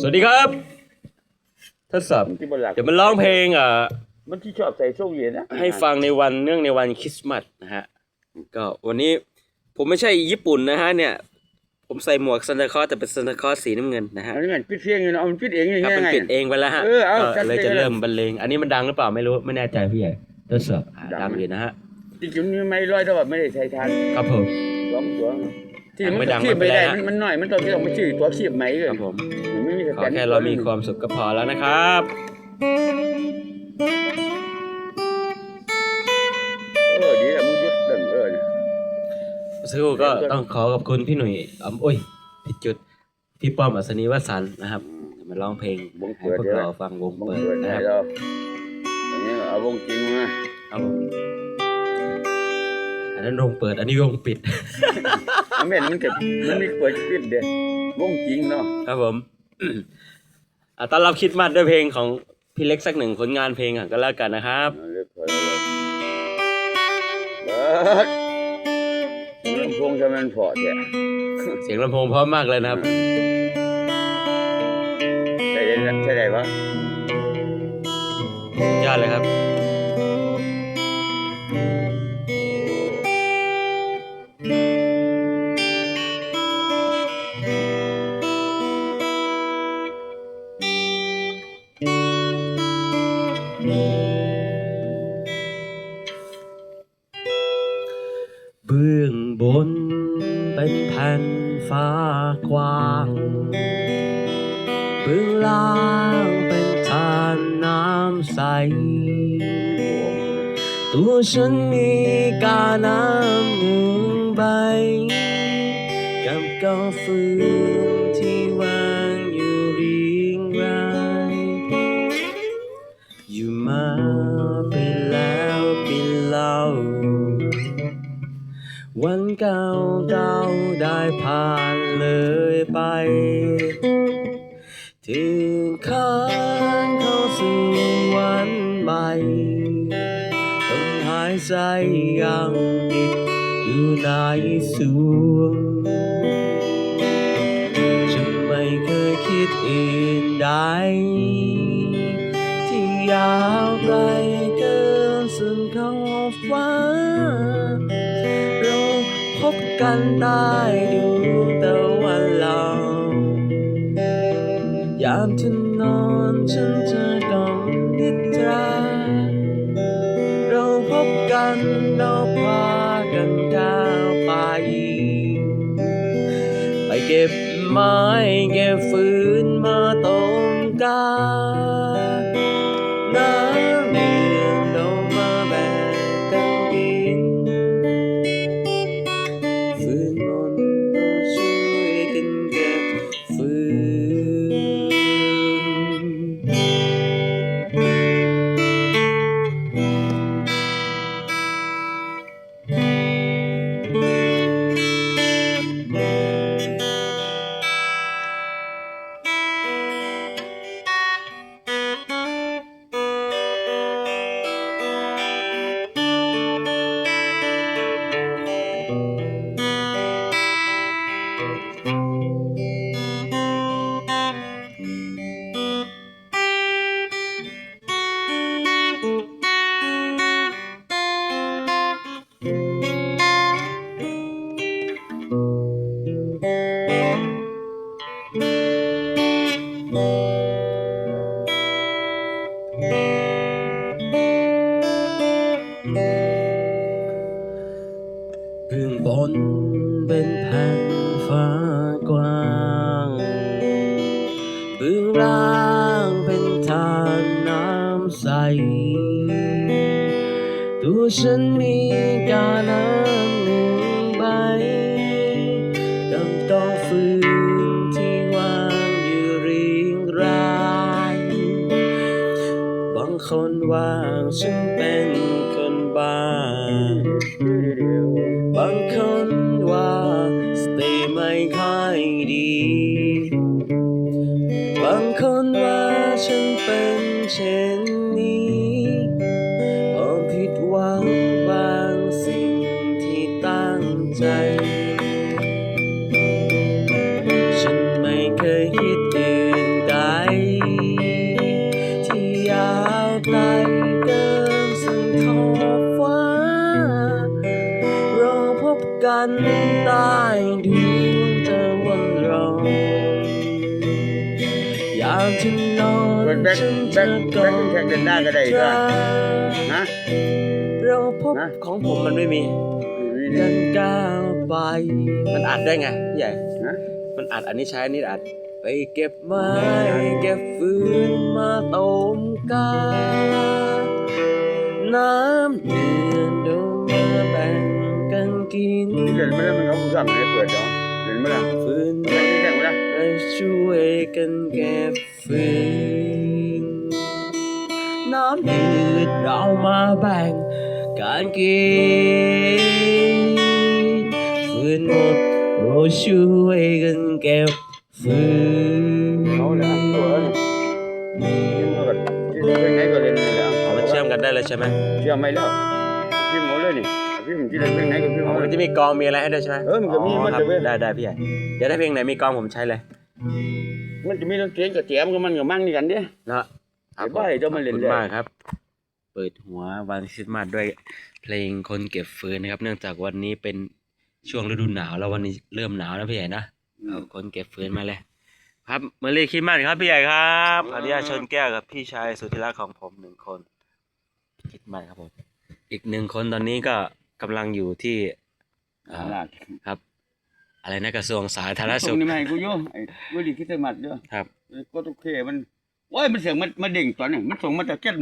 สวัสดีครับทดสอบมันที่บนหลักเดี๋ยวมันร้องเพลงอะมันที่ชอบใส่ส้มเหรียญนะให้ฟังในวันเนื่องในวันคริสต์มาสนะฮะก็วันนี้ผมไม่ใช่ญี่ปุ่นนะฮะเนี่ย ผมใส่หมวกซันตาคลอสแต่เป็นซันตาคลอสสีน้ำเงินนะฮะอันนี้มันปิดเสียงอยู่เนาะเอามันปิดเองอย่างครับเงี้ยมันไงปิดเองไปแล้วฮะเออเอาก็จัดเลยไปจะเลยเริ่มบรรเลงอันนี้มันดังหรือเปล่าไม่รู้ไม่แน่ใจพี่ใหญ่ทดสอบอะดังดังอยู่นะฮะจริงๆมันไม่ร้อยแต่ว่าไม่ได้ใช้ทานครับผมสองตัว ที่ดังมันไม่ดังขีบไม่ไม่เป็นไรได้นะ มันมันหน่อยมันต้องที่ต้องมาชื่อตัวขีบไหมเลคยรับผม มันไม่มีสขอแตนแค่เรามีความสุขก็พอแล้วนะครับ เออดีแล้วมึงหยุดเดินเออ ซึ่งก็ต้องขอขอบคุณพี่หนุ่ยอ๋อโอ้ยผิดจุด พี่ป้อมอัศนีวสันต์นะครับ มาร้องเพลงวงให้เปิดพวกเดี๋ยวเราฟังวงวงเปิดเปิดนะให้ครับเราอันนี้เอาวงจริงมาครับผมอันนั้นวงเปิด อันนี้วงปิด เอาแม่นมันเก็บมันมีเปิดปิดเด้วงจริงเนาะครับผมอะต้อนรับคริดมาสด้วยเพลงของพี่เล็กสักหนึ่งผลงานเพลงอะก็แล้วกันนะครับเอาเรียบร้อยแล้วเบิดลำโพงจะมันพอแท้เสียงลำโพงเพราะมากเลยนะครับใช่ได้ใช่ได้ปะยอดเลยครับ บนเป็นแผ่นฟ้ากว้างเบื้องล่างเป็นทานน้ำใส ตัวฉันมีกาน้ำหนึ่งใบกับกาฟืน วันเก่าเก่าได้ผ่านเลยไป ถึงข้างเข้าสู่วันใหม่ต้นหายใจยังติดอยู่ในสวงจะไม่เคยคิดอื่นใดที่อยาก กันได้ดูตะวันหลอกยามเธอนอนฉันจะกล่อมนิทราเราพบกันเราพากันก้าวไป ไปเก็บไม้เก็บฟืนมาต้มกา นเป็นแผ่นฟ้ากว้างเบื้องล่างเป็นทานน้ำใส ตัวฉันมีกาน้ำหนึ่งใบกับกองฟืนที่วางอยู่เรียงราย บางคนว่าฉันเป็น ว่าสติไม่ค่อยดี บางคนว่าฉันเป็นเช่น คแบ็คแบ็คแข่งเดินหน้าก็ได้ด้วยนะเราพบนะของผมมันไม่มีกันก้าวไป มันอัดได้ไงใหญ่นะมันอัดอันนี้ใช้อันนี้อัดไปเก็บไม้เก็บฟืนมาต้มกา น้ำเดือดดี๋ยวมาแบ่งกันกินเล่นไม่ได้มันเขาผู้สั่งเลยเปิดเนาะเล่นไม่ได้ฟืนเล่นที่แข่งไม่ได้ไปช่วยกันเก็บฟืน น้ำเดือดเรามาแบ่งกันกินฟืนหมดเราช่วยกันเก็บฟืนเขาเลยอะตัวนี่เล่นมาก่อนที่เป็นไหนก็เล่นนี่แหละอ๋อมันเชื่อมกันได้เลยใช่ไหมเชื่อมไม่แล้วพิมพ์หมดเลยนี่พิมพ์ที่เล่นเพลงไหนก็พิมพ์หอ๋มอดมันจะมีกองมีอะไรให้ด้วยใช่ไหมเออมันก็มีอ๋อมันครับจะเว้ยได้ได้พี่ใหญ่เดี๋ยวถ้าเพลงไหนมีกองผมใช้เลย มันจะมีดนตรีกับแจมกับมันกับมั่งนี่กันเด้เนาะ ไอ้บ้าไอ้เจ้ามันเล่นขอบได้คุณมากครับ เปิดหัววันคริสต์มาสด้วยเพลงคนเก็บฟืนนะครับ เนื่องจากวันนี้เป็นช่วงฤดูหนาวแล้ววันนี้เริ่มหนาวแล้วพี่ใหญ่นะเอาคนเก็บฟืนมาเลย ครับเมอรี่คริสต์มาสครับพี่ใหญ่ครับขออนุญาตชนแก้วกับพี่ชายสุดที่รักของผมหนึ่งคนคริสต์มาสครับผมอีกหนึ่งคนตอนนี้ก็กำลังอยู่ที่อ่าลาดครับ อะไรนะกระทรวงสาธารณส่สุงขนี่มาให้กูอยู่ไอ้กูดีคิดสมัดเด้อครับ ก็โอเคมัน โอ้ยมันเสียงมันมาเด้งตอนนี้มันส่งมาจากแก๊ส